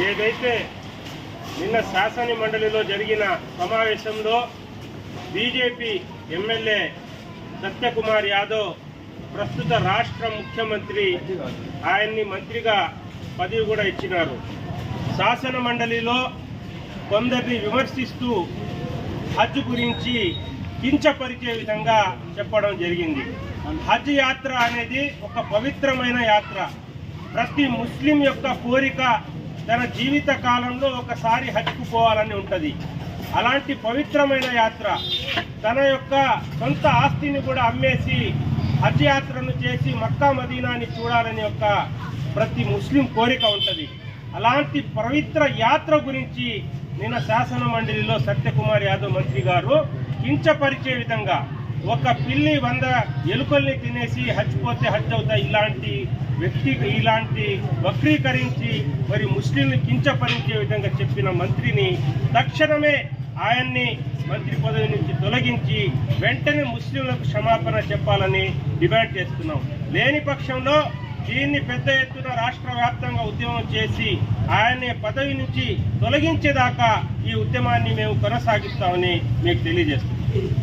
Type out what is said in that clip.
ఏదైతే నిన్న శాసన మండలిలో జరిగిన సమావేశంలో బీజేపీ ఎమ్మెల్యే సత్యకుమార్ యాదవ్ ప్రస్తుత రాష్ట్ర ముఖ్యమంత్రి ఆయన్ని మంత్రిగా పదవి కూడా ఇచ్చినారు. శాసన మండలిలో కొందరిని విమర్శిస్తూ హజ్ గురించి కించపరిచే విధంగా చెప్పడం జరిగింది. హజ్ యాత్ర అనేది ఒక పవిత్రమైన యాత్ర. ప్రతి ముస్లిం యొక్క కోరిక తన జీవిత కాలంలో ఒకసారి హజ్కు పోవాలని ఉంటుంది. అలాంటి పవిత్రమైన యాత్ర తన యొక్క సొంత ఆస్తిని కూడా అమ్మేసి హజ్ యాత్రను చేసి మక్కా మదీనాని చూడాలని యొక్క ప్రతి ముస్లిం కోరిక ఉంటుంది. అలాంటి పవిత్ర యాత్ర గురించి నిన్న శాసన మండలిలో సత్యకుమార్ యాదవ్ మంత్రి గారు కించపరిచే విధంగా ఒక పిల్లి వంద ఎలుకల్ని తినేసి హచ్చిపోతే పోతే హజ్ ఇలాంటి వ్యక్తి ఇలాంటి వక్రీకరించి మరి ముస్లింని కించపరించే విధంగా చెప్పిన మంత్రిని తక్షణమే ఆయన్ని మంత్రి పదవి నుంచి తొలగించి వెంటనే ముస్లింలకు క్షమాపణ చెప్పాలని డిమాండ్ చేస్తున్నాం. లేని పక్షంలో దీన్ని పెద్ద ఎత్తున రాష్ట్ర వ్యాప్తంగా ఉద్యమం చేసి ఆయన్ని పదవి నుంచి తొలగించేదాకా ఈ ఉద్యమాన్ని మేము కొనసాగిస్తామని మీకు తెలియజేస్తున్నాం.